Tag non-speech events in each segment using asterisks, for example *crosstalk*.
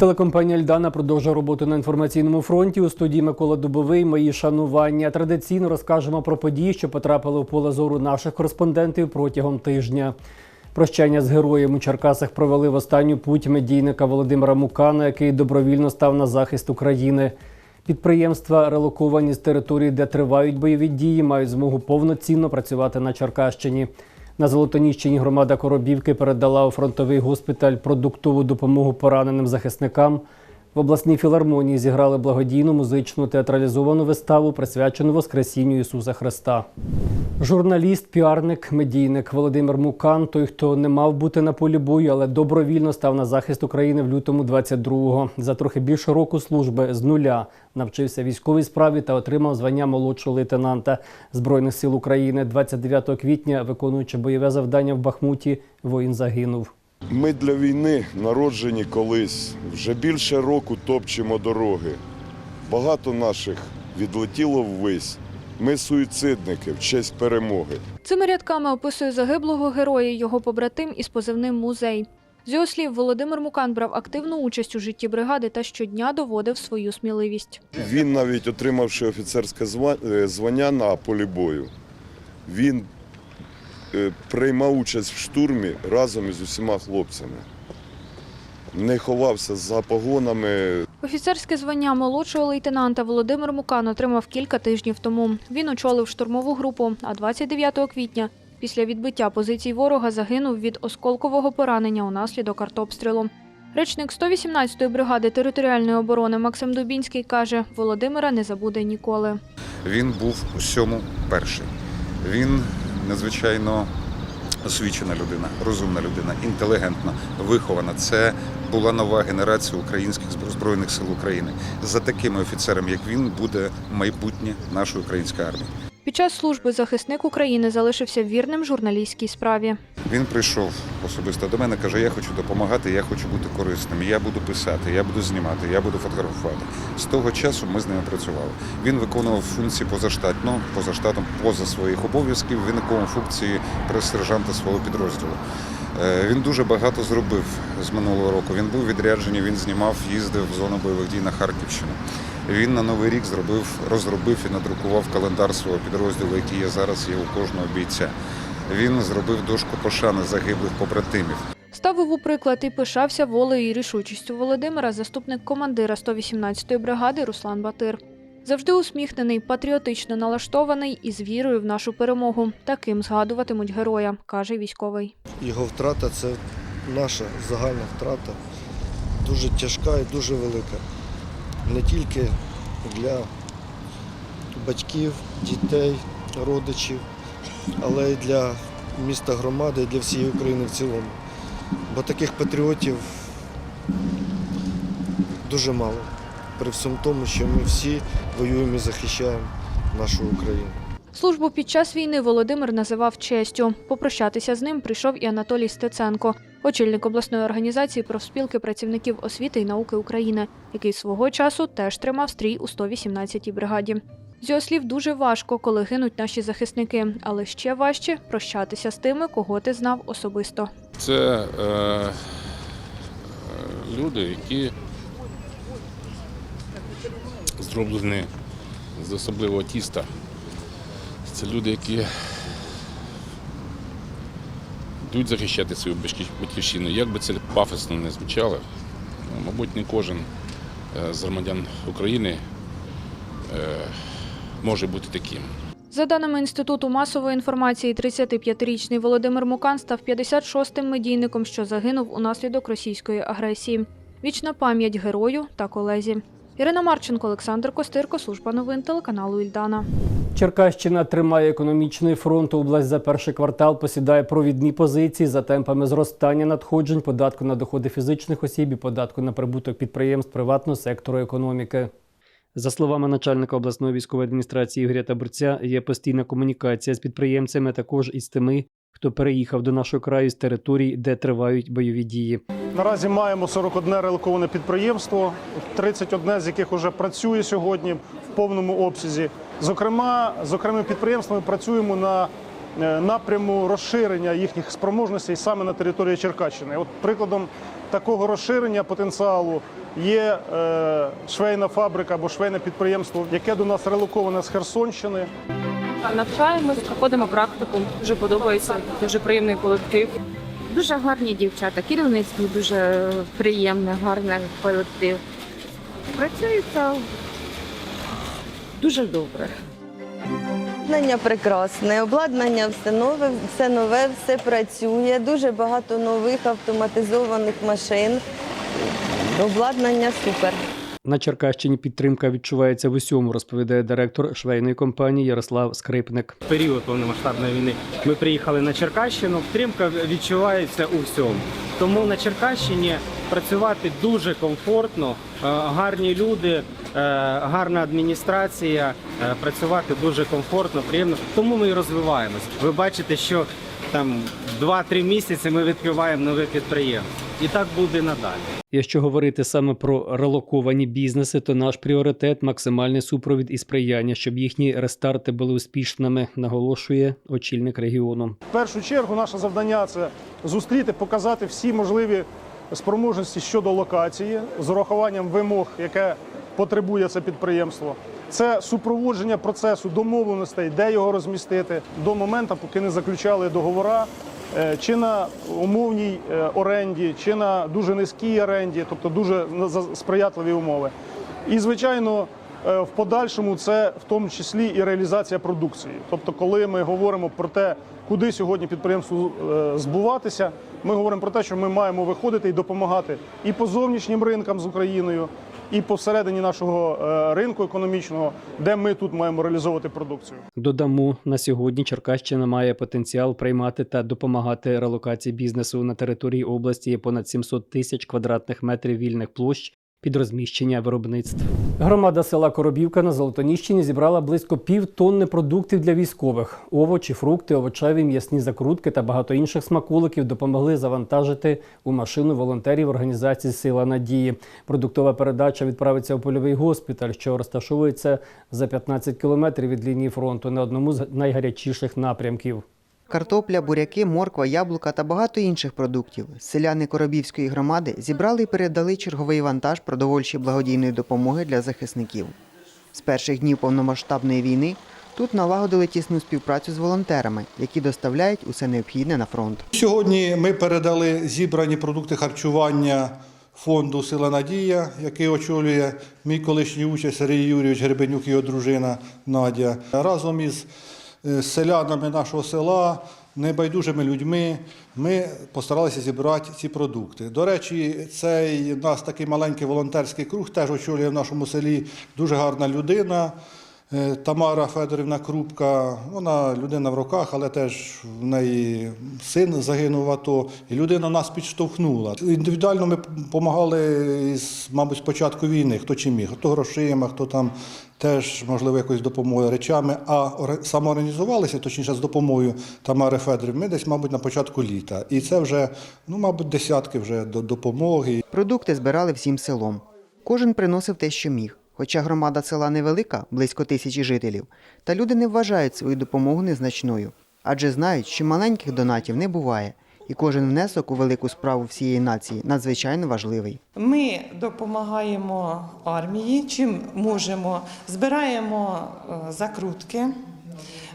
Телекомпанія Ельдана продовжує роботу на інформаційному фронті. У студії Микола Дубовий. Мої шанування. Традиційно розкажемо про події, що потрапили в поле зору наших кореспондентів протягом тижня. Прощання з героєм у Черкасах провели в останню путь медійника Володимира Мукана, який добровільно став на захист України. Підприємства, релоковані з території, де тривають бойові дії, мають змогу повноцінно працювати на Черкащині. На Золотоніщині громада Коробівки передала у фронтовий госпіталь продуктову допомогу пораненим захисникам. В обласній філармонії зіграли благодійну музичну театралізовану виставу, присвячену Воскресінню Ісуса Христа. Журналіст, піарник, медійник Володимир Мукан, той, хто не мав бути на полі бою, але добровільно став на захист України в лютому 22-го. За трохи більше року служби з нуля навчився військовій справі та отримав звання молодшого лейтенанта Збройних сил України. 29 квітня, виконуючи бойове завдання в Бахмуті, воїн загинув. Ми для війни народжені колись. Вже більше року топчемо дороги. Багато наших відлетіло ввись. Ми суїцидники в честь перемоги. Цими рядками описує загиблого героя його побратим із позивним музей. З його слів, Володимир Мукан брав активну участь у житті бригади та щодня доводив свою сміливість. Він навіть отримавши офіцерське е, звання на полі бою, він приймав участь в штурмі разом із усіма хлопцями. Не ховався за погонами, Офіцерське звання молодшого лейтенанта Володимир Мукан отримав кілька тижнів тому. Він очолив штурмову групу, а 29 квітня після відбиття позицій ворога загинув від осколкового поранення унаслідок артобстрілу. Речник 118-ї бригади територіальної оборони Максим Дубінський каже, Володимира не забуде ніколи. Він був усьому перший. Він надзвичайно освічена людина, розумна людина, інтелігентна, вихована. Це була нова генерація українських Збро- збройних сил України. За такими офіцерами, як він, буде майбутнє нашої української армії. Під час служби захисник України залишився вірним журналістській справі. Він прийшов особисто до мене, каже: Я хочу допомагати, я хочу бути корисним, я буду писати, я буду знімати, я буду фотографувати. З того часу ми з ними працювали. Він виконував функції позаштатно, поза штатом, поза своїх обов'язків. Він виконував функції прес-сержанта свого підрозділу. Е, Він дуже багато зробив з минулого року. Він був відряджений, він знімав, їздив в зону бойових дій на Харківщину. Він на новий рік зробив, розробив і надрукував календар свого підрозділу, який є зараз є у кожного бійця. Він зробив дошку пошани загиблих побратимів. Ставив у приклад і пишався волею і рішучістю Володимира, заступник командира 118-ї бригади Руслан Батир. Завжди усміхнений, патріотично налаштований і з вірою в нашу перемогу. Таким згадуватимуть героя, каже військовий. Його втрата це наша загальна втрата, дуже тяжка і дуже велика. Не тільки для батьків, дітей, родичів, але й для міста громади, і для всієї України в цілому. Бо таких патріотів дуже мало. При всьому тому, що ми всі воюємо і захищаємо нашу Україну. Службу під час війни Володимир називав честю. Попрощатися з ним прийшов і Анатолій Стеценко, очільник обласної організації профспілки працівників освіти і науки України, який свого часу теж тримав стрій у 118-й бригаді. З його слів, дуже важко, коли гинуть наші захисники, але ще важче прощатися з тими, кого ти знав особисто. Це е, е, люди, які зроблені з особливого тіста. Це люди, які йдуть захищати свою батьків- батьківщину. Як би це пафосно не звучало, ну, мабуть, не кожен е, з громадян України е, може бути таким. За даними Інституту масової інформації, 35-річний Володимир Мукан став 56-м медійником, що загинув унаслідок російської агресії. Вічна пам'ять герою та колезі. Ірина Марченко, Олександр Костирко, служба новин телеканалу Ільдана. Черкащина тримає економічний фронт. Область за перший квартал посідає провідні позиції за темпами зростання надходжень, податку на доходи фізичних осіб і податку на прибуток підприємств приватного сектору економіки. За словами начальника обласної військової адміністрації Ігоря Табурця, є постійна комунікація з підприємцями, а також із тими, хто переїхав до нашого краю з територій, де тривають бойові дії. Наразі маємо 41 релоковане підприємство, 31 з яких вже працює сьогодні в повному обсязі. Зокрема, з окремими підприємствами працюємо на е, напряму розширення їхніх спроможностей саме на території Черкащини. От прикладом такого розширення потенціалу є е, швейна фабрика або швейне підприємство, яке до нас релоковане з Херсонщини. Навчаємось, проходимо практику. Дуже подобається, дуже приємний колектив. Дуже гарні дівчата, керівництво дуже приємне, гарний колектив. Працюється дуже добре. Обладнання прекрасне, обладнання все нове, все нове, все працює. Дуже багато нових автоматизованих машин. Обладнання супер. На Черкащині підтримка відчувається в усьому, розповідає директор швейної компанії Ярослав Скрипник. В період повномасштабної війни ми приїхали на Черкащину. Підтримка відчувається у всьому. Тому на Черкащині працювати дуже комфортно, е, гарні люди, е, гарна адміністрація. е, Працювати дуже комфортно, приємно. Тому ми і розвиваємось. Ви бачите, що там 2-3 місяці ми відкриваємо нове підприємство. І так буде надалі. Якщо говорити саме про релоковані бізнеси, то наш пріоритет максимальний супровід і сприяння, щоб їхні рестарти були успішними, наголошує очільник регіону. В першу чергу наше завдання це зустріти, показати всі можливі спроможності щодо локації з урахуванням вимог, яке потребує це підприємство. Це супроводження процесу домовленостей, де його розмістити до моменту, поки не заключали договора, е, чи на умовній е, оренді, чи на дуже низькій оренді, тобто дуже сприятливі умови. І, звичайно, в подальшому це в тому числі і реалізація продукції. Тобто, коли ми говоримо про те, куди сьогодні підприємству е, збуватися, ми говоримо про те, що ми маємо виходити і допомагати і по зовнішнім ринкам з Україною, і по всередині нашого е, ринку економічного, де ми тут маємо реалізовувати продукцію. Додамо на сьогодні Черкащина має потенціал приймати та допомагати релокації бізнесу на території області. Понад 700 тисяч квадратних метрів вільних площ під розміщення виробництв. Громада села Коробівка на Золотоніщині зібрала близько пів тонни продуктів для військових. Овочі, фрукти, овочеві, м'ясні закрутки та багато інших смаколиків допомогли завантажити у машину волонтерів організації Сила надії. Продуктова передача відправиться у польовий госпіталь, що розташовується за 15 кілометрів від лінії фронту на одному з найгарячіших напрямків. Картопля, буряки, морква, яблука та багато інших продуктів. Селяни Коробівської громади зібрали і передали черговий вантаж продовольчої благодійної допомоги для захисників. З перших днів повномасштабної війни тут налагодили тісну співпрацю з волонтерами, які доставляють усе необхідне на фронт. Сьогодні ми передали зібрані продукти харчування фонду Сила Надія, який очолює мій колишній участь Сергій Юрійович Гребенюк і його дружина Надя. Разом із е, селянами нашого села, небайдужими людьми, ми постаралися зібрати ці продукти. До речі, цей у нас такий маленький волонтерський круг теж очолює в нашому селі дуже гарна людина. Е, Тамара Федорівна Крупка, вона людина в роках, але теж в неї син загинув в АТО, і людина нас підштовхнула. Індивідуально ми допомагали, мабуть, з початку війни, хто чим міг, хто грошима, хто там теж, можливо, якось допомогою речами, а самоорганізувалися, точніше, з допомогою Тамари Федорівни, ми десь, мабуть, на початку літа. І це вже, ну, мабуть, десятки вже до допомоги. Продукти збирали всім селом. Кожен приносив те, що міг. Хоча громада села невелика, близько тисячі жителів, та люди не вважають свою допомогу незначною, адже знають, що маленьких донатів не буває, і кожен внесок у велику справу всієї нації надзвичайно важливий. Ми допомагаємо армії, чим можемо, збираємо е, закрутки.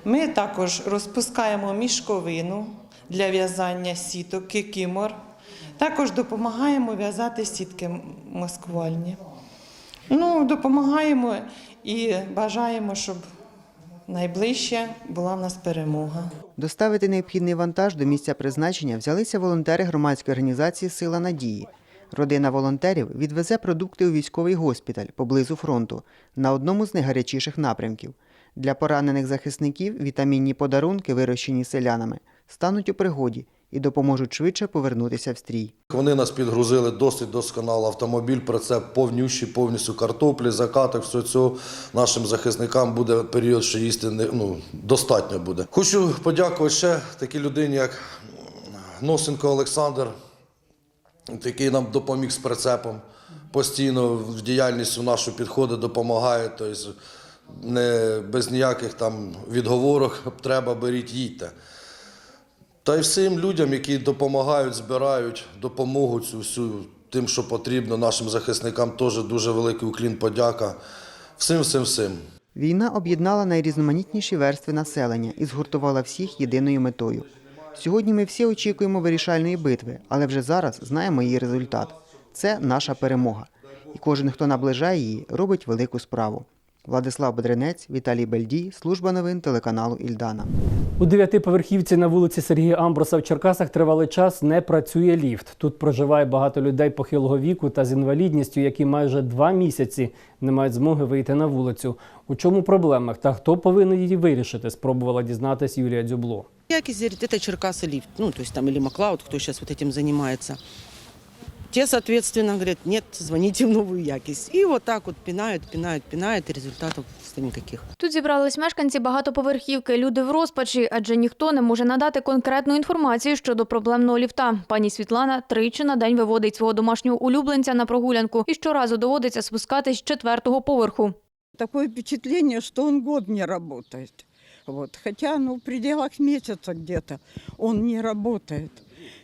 Ми також розпускаємо мішковину для в'язання сіток, кікімор. Також допомагаємо в'язати сітки маскувальні. Ну, допомагаємо і бажаємо, щоб найближче була в нас перемога. Доставити необхідний вантаж до місця призначення взялися волонтери громадської організації Сила надії. Родина волонтерів відвезе продукти у військовий госпіталь поблизу фронту на одному з найгарячіших напрямків. Для поранених захисників вітамінні подарунки, вирощені селянами, стануть у пригоді і допоможуть швидше повернутися в стрій. Вони нас підгрузили досить досконало автомобіль, прицеп повнющий, повністю картоплі, закаток, все цього нашим захисникам буде період, що їсти не, ну, достатньо буде. Хочу подякувати ще такій людині, як Носенко Олександр, який нам допоміг з прицепом. Постійно в діяльність у нашу підходить, допомагає. Тобто не без ніяких там відговорок треба беріть, їдьте. Та й всім людям, які допомагають, збирають допомогу цю всю тим, що потрібно нашим захисникам, теж дуже великий уклін, подяка. Всім, всім, всім. Війна об'єднала найрізноманітніші верстви населення і згуртувала всіх єдиною метою. Сьогодні ми всі очікуємо вирішальної битви, але вже зараз знаємо її результат. Це наша перемога. І кожен, хто наближає її, робить велику справу. Владислав Бедренець, Віталій Бельдій, служба новин телеканалу Ільдана. У дев'ятиповерхівці на вулиці Сергія Амброса в Черкасах тривалий час не працює ліфт. Тут проживає багато людей похилого віку та з інвалідністю, які майже два місяці не мають змоги вийти на вулицю. У чому проблема та хто повинен її вирішити? Спробувала дізнатись Юлія Дзюбло. Якість говорит, это Черкасы лифт, ну, то есть там или Маклауд, кто сейчас вот этим занимается. Те, соответственно, говорят, нет, звоните в новую якість. И вот так вот пинают, пинают, пинают, и результатов никаких. Тут зібрались мешканці багатоповерхівки. Люди в розпачі, адже ніхто не може надати конкретну інформацію щодо проблемного ліфта. Пані Світлана тричі на день виводить свого домашнього улюбленця на прогулянку і щоразу доводиться спускатись з четвертого поверху. Такое впечатление, что он год не работает. Вот. Хотя, ну, в пределах месяца где-то он не работает.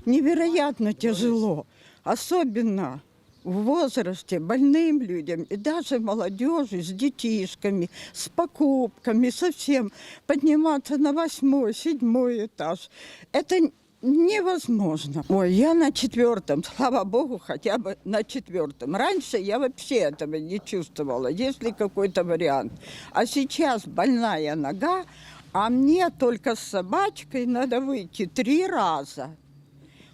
Невероятно тяжело, особенно в возрасте больным людям и даже молодежи с детишками, с покупками, совсем подниматься на восьмой, седьмой этаж. Это невозможно. Ой, я на четвертом, слава богу, хотя бы на четвертом. Раньше я вообще этого не чувствовала, если какой-то вариант. А сейчас больная нога, а мне только с собачкой надо выйти три раза.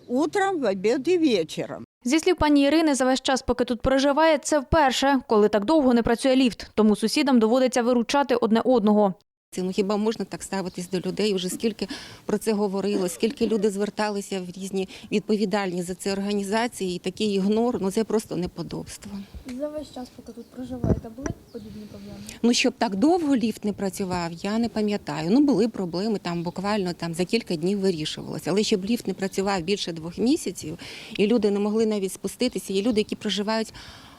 Утром, в обід і вечором. Зі слів пані Ірини, за весь час, поки тут проживає, це вперше, коли так довго не працює ліфт. Тому сусідам доводиться виручати одне одного. Ну хіба можна так ставитись до людей? Вже скільки про це говорилось, скільки люди зверталися в різні відповідальні за це організації, і такий ігнор, ну це просто неподобство. За весь час, поки тут проживаєте, були подібні проблеми? Ну щоб так довго ліфт не працював, я не пам'ятаю. Ну були проблеми там буквально там за кілька днів вирішувалося. Але щоб ліфт не працював більше двох місяців, і люди не могли навіть спуститися. Є люди, які проживають.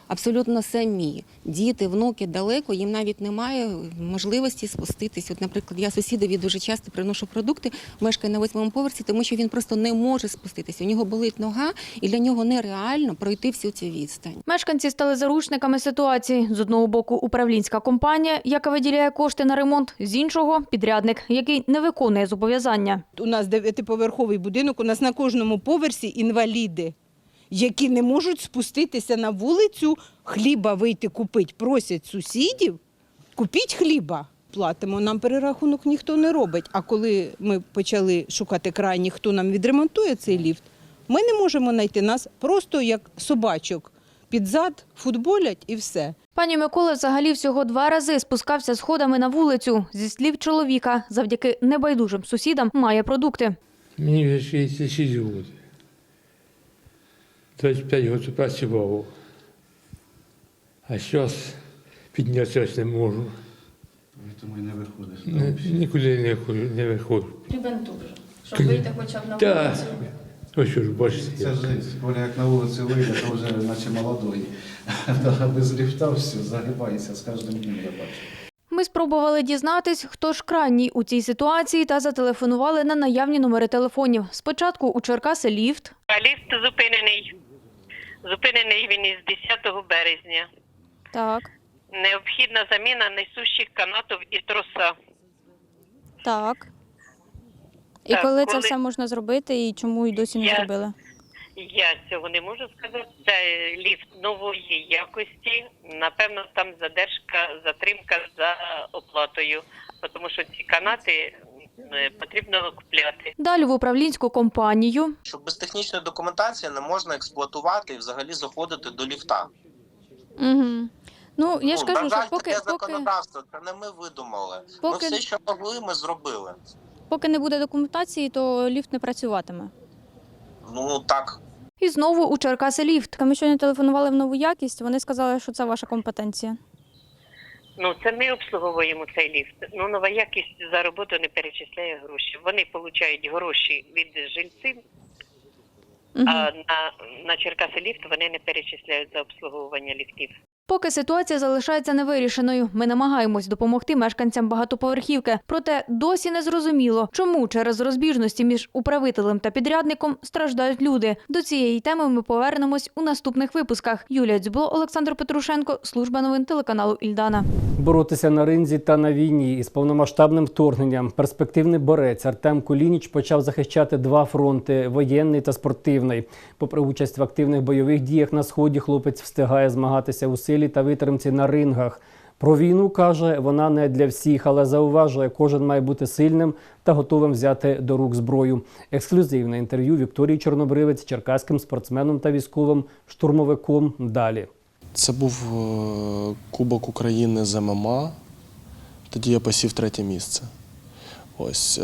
Абсолютно самі діти, внуки далеко, їм навіть немає можливості спуститись. От, наприклад, я сусідові дуже часто приношу продукти, мешкає на восьмому поверсі, тому що він просто не може спуститися. У нього болить нога, і для нього нереально пройти всю цю відстань. Мешканці стали заручниками ситуації. З одного боку, управлінська компанія, яка виділяє кошти на ремонт, з іншого підрядник, який не виконує зобов'язання. У нас дев'ятиповерховий будинок, у нас на кожному поверсі інваліди, які не можуть спуститися на вулицю, хліба вийти купити. Просять сусідів, купіть хліба. Платимо, нам перерахунок ніхто не робить. А коли ми почали шукати крайні, хто нам відремонтує цей ліфт, ми не можемо знайти нас просто як собачок. Під зад футболять і все. Пані Микола взагалі всього два рази спускався сходами на вулицю. Зі слів чоловіка, завдяки небайдужим сусідам має продукти. Мені вже 66 років. 25 років працював. А зараз піднятися не можу. Тому і не виходиш. Ні- Нікуди не ходжу, не виходжу. Потрібен щоб вийти хоча б на Так. Ось що ж бачите. Це жизнь. Коля як на вулиці вийде, то вже наче молодой. *laughs* А без ліфта все загибається з кожним днем я бачу. Ми спробували дізнатись, хто ж крайній у цій ситуації, та зателефонували на наявні номери телефонів. Спочатку у Черкаси ліфт, А ліфт зупинений. Зупинений він із 10 березня. так, Необхідна заміна несущих канатів і троса. Так. І Так, коли це коли- все можна зробити і чому і досі не Я- зробили? Я цього не можу сказати. Це ліфт нової якості. Напевно, там задержка, затримка за оплатою, тому що ці канати потрібно купляти. далі в управлінську компанію. що без технічної документації не можна експлуатувати і взагалі заходити до ліфта. Угу. Ну, я ж ну, кажу, що поки, таке поки, законодавство, це не ми видумали. Поки- Ми все, що могли, ми зробили. поки не буде документації, то ліфт не працюватиме. Ну так. І знову у Черкаси ліфт. Ми сьогодні телефонували в нову якість, вони сказали, що це ваша компетенція. Ну це ми обслуговуємо цей ліфт. Ну нова якість за роботу не перечисляє гроші. Вони отримують гроші від жильців. А на, на Черкаси ліфт вони не перечисляють за обслуговування ліфтів. Поки ситуація залишається невирішеною, ми намагаємось допомогти мешканцям багатоповерхівки. Проте досі не зрозуміло, чому через розбіжності між управителем та підрядником страждають люди. До цієї теми ми повернемось у наступних випусках. Юлія Дзюбло, Олександр Петрушенко, служба новин телеканалу Ільдана. Боротися на ринзі та на війні із повномасштабним вторгненням перспективний борець Артем Кулініч почав захищати два фронти воєнний та спортивний. Попри участь в активних бойових діях на сході, хлопець встигає змагатися у силі та витримці на рингах. Про війну каже, вона не для всіх, але зауважує, кожен має бути сильним та готовим взяти до рук зброю. Ексклюзивне інтерв'ю Вікторії Чорнобривець, черкаським спортсменом та військовим штурмовиком. Далі. Це був е, Кубок України з ММА. Тоді я посів третє місце. Ось е,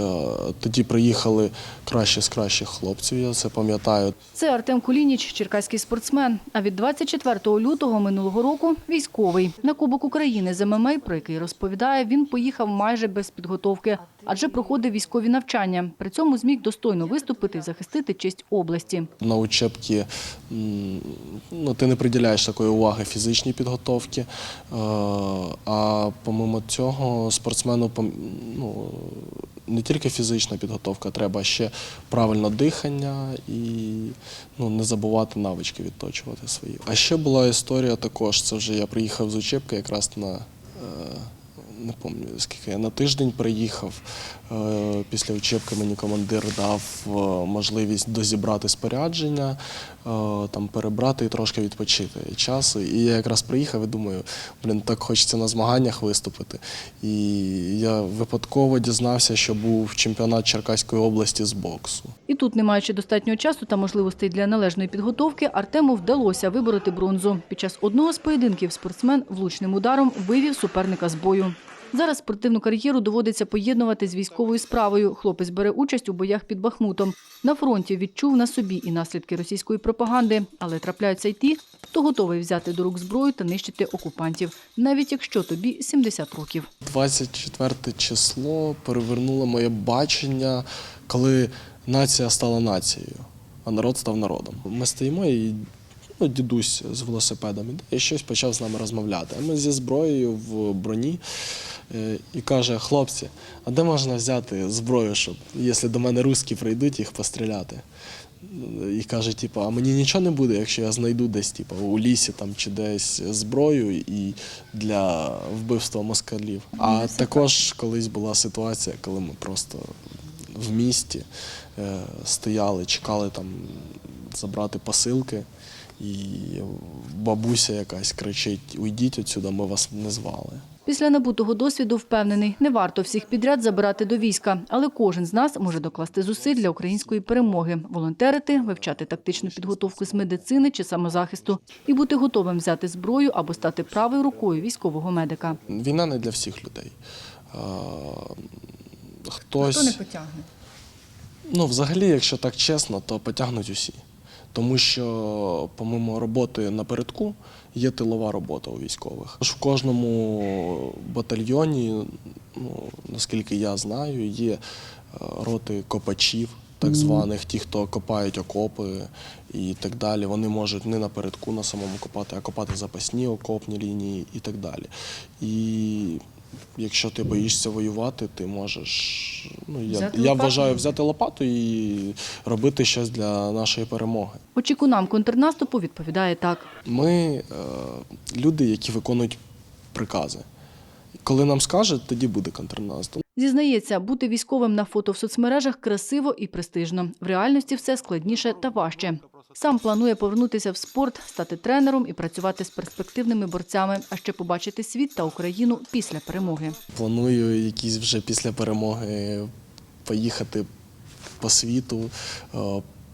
тоді приїхали кращі з кращих хлопців, я це пам'ятаю. Це Артем Кулініч, черкаський спортсмен. А від 24 лютого минулого року військовий. На Кубок України з ММА, про який розповідає, він поїхав майже без підготовки, адже проходив військові навчання. При цьому зміг достойно виступити і захистити честь області. На учебці ну, ти не приділяєш такої уваги фізичній підготовці. Е, А помимо цього, спортсмену ну, не тільки фізична підготовка, треба ще правильне дихання і ну, не забувати навички відточувати свої. А ще була історія також, це вже я приїхав з учебки якраз на. Не пам'ятаю, скільки я на тиждень приїхав. Е, Після учебки мені командир дав е, можливість дозібрати спорядження, е, там перебрати і трошки відпочити часу. І я якраз приїхав і думаю, блін, так хочеться на змаганнях виступити. І я випадково дізнався, що був чемпіонат Черкаської області з боксу. І тут, не маючи достатньо часу та можливостей для належної підготовки, Артему вдалося вибороти бронзу. Під час одного з поєдинків спортсмен влучним ударом вивів суперника з бою. Зараз спортивну кар'єру доводиться поєднувати з військовою справою. Хлопець бере участь у боях під Бахмутом. На фронті відчув на собі і наслідки російської пропаганди, але трапляються й ті, хто готовий взяти до рук зброю та нищити окупантів, навіть якщо тобі 70 років. 24 число перевернуло моє бачення, коли нація стала нацією, а народ став народом. Ми стоїмо і ну, дідусь з велосипедом іде і щось почав з нами розмовляти. А ми зі зброєю в броні е, і каже: хлопці, а де можна взяти зброю, щоб якщо до мене русські прийдуть, їх постріляти? І каже, типу, а мені нічого не буде, якщо я знайду десь, типу, у лісі там чи десь зброю і для вбивства москалів. А також колись була ситуація, коли ми просто в місті е, стояли, чекали там забрати посилки, і бабуся якась кричить: Уйдіть отсюди, ми вас не звали. Після набутого досвіду впевнений, не варто всіх підряд забирати до війська, але кожен з нас може докласти зусиль для української перемоги, волонтерити, вивчати тактичну підготовку з медицини чи самозахисту і бути готовим взяти зброю або стати правою рукою військового медика. Війна не для всіх людей. Хтось... потягне? Ну, взагалі, якщо так чесно, то потягнуть усі. Тому що, помимо роботи напередку, є тилова робота у військових. Тож В кожному батальйоні, ну, наскільки я знаю, є е, роти копачів, так званих, ті, хто копають окопи і так далі. Вони можуть не напередку на самому копати, а копати запасні окопні лінії і так далі. І якщо ти боїшся воювати, ти можеш. Ну, я, Взяти я лопату? вважаю взяти лопату і робити щось для нашої перемоги. Очікунам контрнаступу відповідає так. Ми е, люди, які виконують прикази. Коли нам скажуть, тоді буде контрнаступ. Зізнається, бути військовим на фото в соцмережах красиво і престижно. В реальності все складніше та важче. Сам планує повернутися в спорт, стати тренером і працювати з перспективними борцями, а ще побачити світ та Україну після перемоги. Планую якісь вже після перемоги поїхати по світу, е,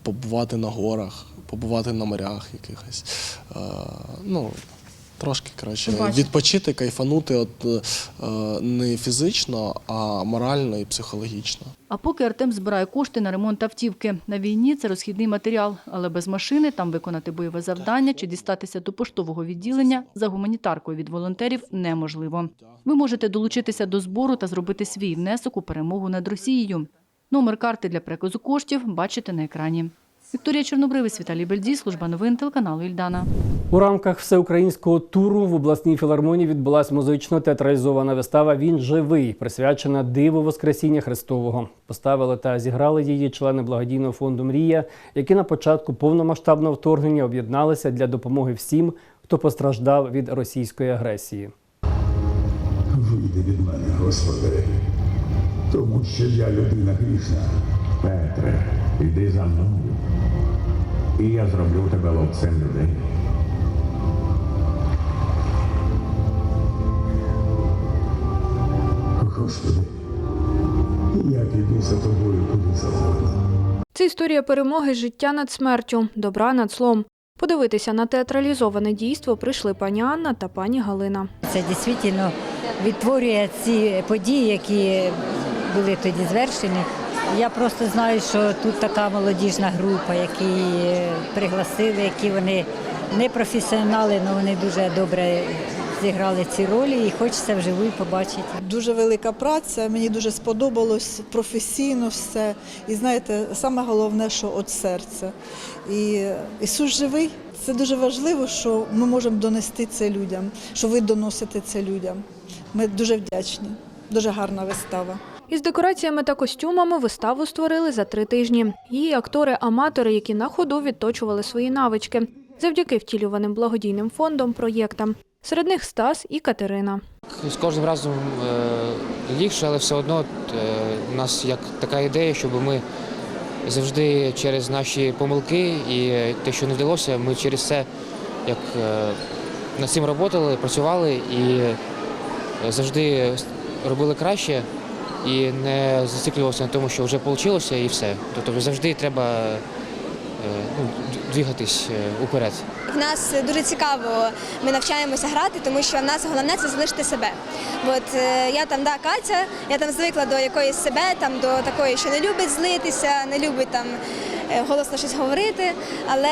побувати на горах, побувати на морях якихось. Е, Ну, трошки Побачити. відпочити, кайфанути от, е, не фізично, а морально і психологічно. А поки Артем збирає кошти на ремонт автівки. На війні це розхідний матеріал, але без машини там виконати бойове завдання чи дістатися до поштового відділення за гуманітаркою від волонтерів неможливо. Ви можете долучитися до збору та зробити свій внесок у перемогу над Росією. Номер карти для переказу коштів бачите на екрані. Вікторія Чорнобривець, Віталій Бельдій, служба новин телеканалу Ільдана. У рамках всеукраїнського туру в обласній філармонії відбулася музично театралізована вистава Він живий, присвячена диву Воскресіння Христового. Поставили та зіграли її члени благодійного фонду Мрія, які на початку повномасштабного вторгнення об'єдналися для допомоги всім, хто постраждав від російської агресії. Вийди від мене, Господи, тому що я людина грішна. Петре, іди за мною, і я зроблю тебе ловцем людей. Господи, я піду за тобою куди завгодно. Це історія перемоги життя над смертю, добра над злом. Подивитися на театралізоване дійство прийшли пані Анна та пані Галина. Це дійсно відтворює ці події, які були тоді звершені. Я просто знаю, що тут така молодіжна група, які пригласили, які вони не професіонали, але вони дуже добре зіграли ці ролі і хочеться вживу побачити. Дуже велика праця, мені дуже сподобалось професійно все. І знаєте, саме головне, що от серце. І Ісус живий. Це дуже важливо, що ми можемо донести це людям, що ви доносите це людям. Ми дуже вдячні. Дуже гарна вистава. Із декораціями та костюмами виставу створили за три тижні. Її актори-аматори, які на ходу відточували свої навички, завдяки втілюваним благодійним фондом проєктам. Серед них Стас і Катерина. З кожним разом е, легше, але все одно е, у нас як така ідея, щоб ми завжди через наші помилки і те, що не вдалося, ми через це як е, над цим працювали, працювали і завжди робили краще і не зациклювався на тому, що вже вийшло і все. Тобто завжди треба е, ну, двигатись е, уперед. В нас дуже цікаво, ми навчаємося грати, тому що в нас головне це залишити себе. От е, я там, да, Катя, я там звикла до якоїсь себе, там до такої, що не любить злитися, не любить там голосно щось говорити. Але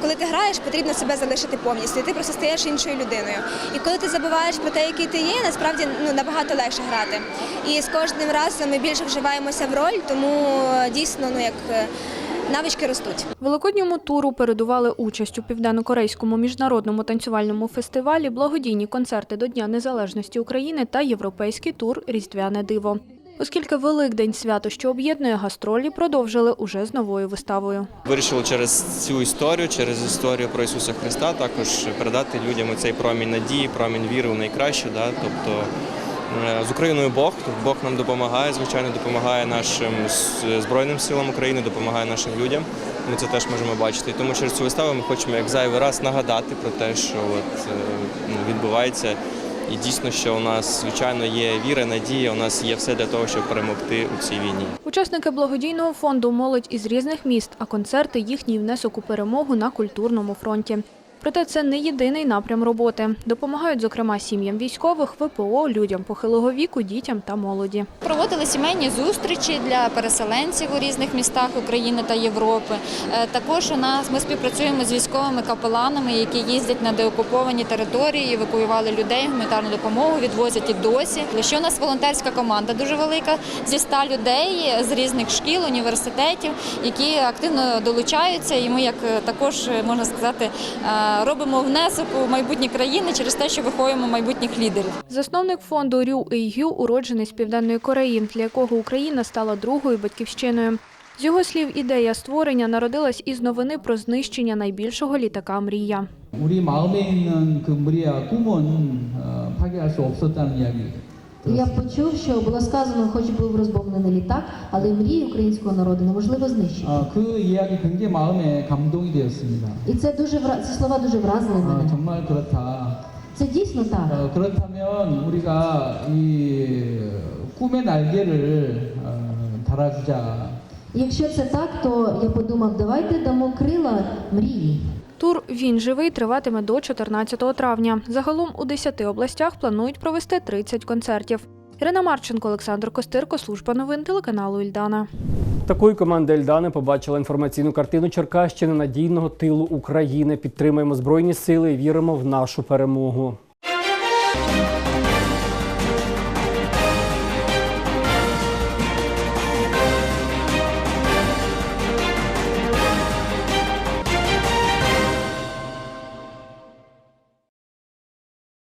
коли ти граєш, потрібно себе залишити повністю. І ти просто стаєш іншою людиною. І коли ти забуваєш про те, який ти є, насправді ну набагато легше грати. І з кожним разом ми більше вживаємося в роль, тому е, дійсно, ну як. е, Навички ростуть. Великодньому туру передували участь у південно-корейському міжнародному танцювальному фестивалі, благодійні концерти до Дня Незалежності України та європейський тур Різдвяне диво. Оскільки Великдень свято, що об'єднує гастролі, продовжили уже з новою виставою. Вирішили через цю історію, через історію про Ісуса Христа, також передати людям цей промінь надії, промінь віри в найкраще. Да? Тобто е, з Україною Бог, Бог нам допомагає, звичайно, допомагає нашим Збройним силам України, допомагає нашим людям. Ми це теж можемо бачити. І тому через цю виставу ми хочемо як зайвий раз нагадати про те, що от, е, ну, відбувається. І дійсно, що у нас звичайно є віра, надія, у нас є все для того, щоб перемогти у цій війні. Учасники благодійного фонду молодь із різних міст, а концерти їхній внесок у перемогу на культурному фронті. Проте це не єдиний напрям роботи. Допомагають, зокрема, сім'ям військових, ВПО, людям похилого віку, дітям та молоді. Проводили сімейні зустрічі для переселенців у різних містах України та Європи. Е, Також у нас ми співпрацюємо з військовими капеланами, які їздять на деокуповані території, евакуювали людей, гуманітарну допомогу, відвозять і досі. Ще у нас волонтерська команда дуже велика зі ста людей з різних шкіл, університетів, які активно долучаються. І ми, як е, також е, можна сказати, е, робимо внесок у майбутні країни через те, що виховуємо майбутніх лідерів. Засновник фонду Рю Ейгю уроджений з Південної Кореї, для якого Україна стала другою батьківщиною. З його слів, ідея створення народилась із новини про знищення найбільшого літака Мрія. 우리 마음에 있는 그 무리와 꿈은 어, 파괴할 수 없었다는 이야기. Я почув, що було сказано, хоч був розбомблений літак, але мрії українського народу неможливо знищити. 어, 그 이야기 굉장히 마음에 감동이 되었습니다. І це дуже вра- ці слова дуже вразили 어, мене. 정말 그렇다. Це дійсно так. 어, 그렇다면 우리가 이 꿈의 날개를 어, 달아주자. Якщо це так, то я подумав, давайте дамо крила мрії. Тур Він живий триватиме до 14 травня. Загалом у 10 областях планують провести 30 концертів. Ірина Марченко, Олександр Костирко, служба новин телеканалу Ільдана. Такою команда Ельдани побачила інформаційну картину Черкащини надійного тилу України. Підтримуємо збройні сили і віримо в нашу перемогу.